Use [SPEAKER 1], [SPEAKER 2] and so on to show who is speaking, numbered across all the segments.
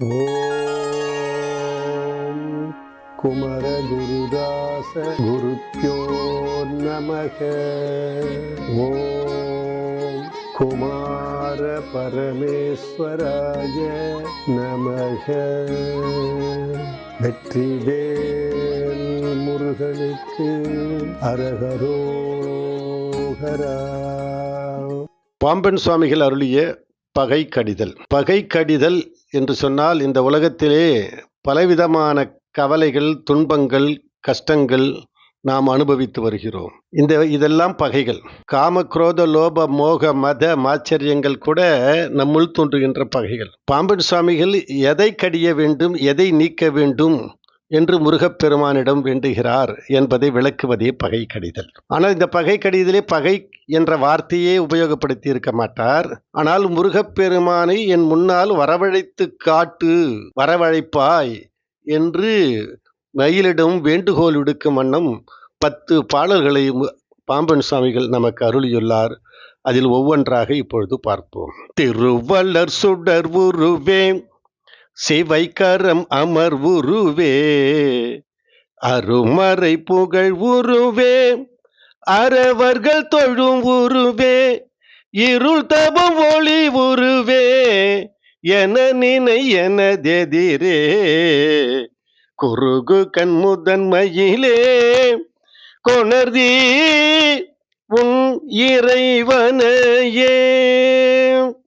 [SPEAKER 1] ஓம் குமரகுருதாச குருப்பியோ நமக. ஓம் குமார பரமேஸ்வராய நமக. வெற்றிவேல் முருகனுக்கு அரகரோகரா.
[SPEAKER 2] பாம்பன் சுவாமிகள் அருளிய பகை கடிதல் பகை கடிதல் என்று சொன்னால் இந்த உலகத்திலே பலவிதமான கவலைகள் துன்பங்கள் கஷ்டங்கள் நாம் அனுபவித்து வருகிறோம். இந்த இதெல்லாம் பகைகள். காம குரோத லோப மோக மத மாச்சரியங்கள் கூட நம்முள் தோன்றுகின்ற பகைகள். பாம்பன் சுவாமிகள் எதை கடிய வேண்டும் எதை நீக்க வேண்டும் என்று முருகப்பெருமானிடம் வேண்டுகிறார் என்பதை விளக்குவதே பகை கடிதல் ஆனால் இந்த பகை கடிதலே பகை என்ற வார்த்தையே உபயோகப்படுத்தி இருக்க மாட்டார். ஆனால் முருகப்பெருமானை என் முன்னால் வரவழைத்து காட்டு வரவழைப்பாய் என்று மயிலிடம் வேண்டுகோள் விடுக்கும் வண்ணம் பத்து பாடல்களை பாம்பன் சுவாமிகள் நமக்கு அருளியுள்ளார். அதில் ஒவ்வொன்றாக இப்பொழுது பார்ப்போம். திருவள்ளர் சுடர் உருவே சிவைக்கரம் அமர் உருவே அருமறை புகழ் உருவே. அறவர்கள் தொழும் உருவே. இருள் தபம் ஒளி உருவே. என நினை எனதெதிரே குறுகு கண் முதன்மையிலே கொணர்தி உன் இறைவனையே.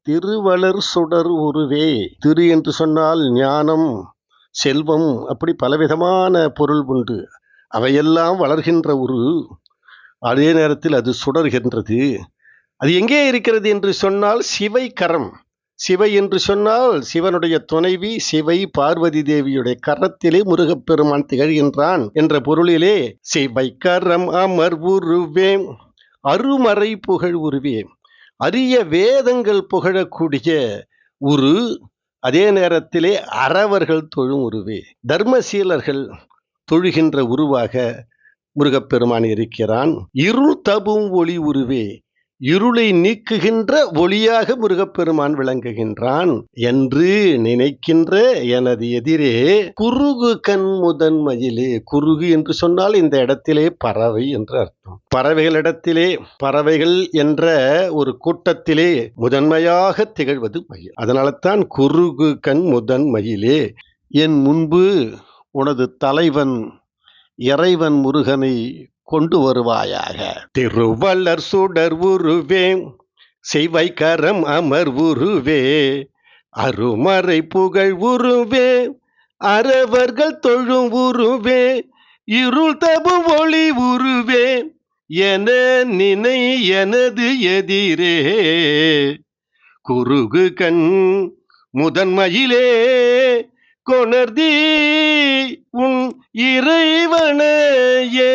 [SPEAKER 2] திருவளர் சுடர் உருவே. திரு என்று சொன்னால் ஞானம் செல்வம் அப்படி பலவிதமான பொருள் உண்டு. அவையெல்லாம் வளர்கின்ற உரு. அதே நேரத்தில் அது சுடர்கின்றது. அது எங்கே இருக்கிறது என்று சொன்னால் சிவை கரம் சிவை என்று சொன்னால் சிவனுடைய துணைவி சிவை பார்வதி தேவியுடைய கரத்திலே முருகப்பெருமான் திகழ்கின்றான் என்ற பொருளிலே சிவை கரம் அமர் உருவே. அருமறை புகழ் உருவே. அரிய வேதங்கள் புகழக்கூடிய உரு அதே நேரத்திலே அறவர்கள் தொழும் உருவே. தர்மசீலர்கள் தொழுகின்ற உருவாக முருகப்பெருமான் இருக்கிறான். இருள் தபும் ஒளி உருவே. இருளை நீக்குகின்ற ஒளியாக முருகப்பெருமான் விளங்குகின்றான் என்று நினைக்கின்ற எனது எதிரே குறுகு கண் முதன் மயிலே குறுகு என்று சொன்னால் இந்த இடத்திலே பறவை என்று அர்த்தம். பறவைகளிடத்திலே பறவைகள் என்ற ஒரு கூட்டத்திலே முதன்மையாக திகழ்வது மயில். அதனால தான் குறுகு கண் முதன் மயிலே என் முன்பு உனது தலைவன் இறைவன் முருகனை கொண்டு வருவாயாக. திருவள்ளர் சுடர் உருவே செய்வை கரம் அமர் உருவே அருமறை புகழ் உருவே அறவர்கள் தொழும் உருவே இருள் தபு ஒளி உருவே என நினை எனது எதிரே. குறுகு கண் முதன்மையிலே கொணர்தி உன் இறைவனையே.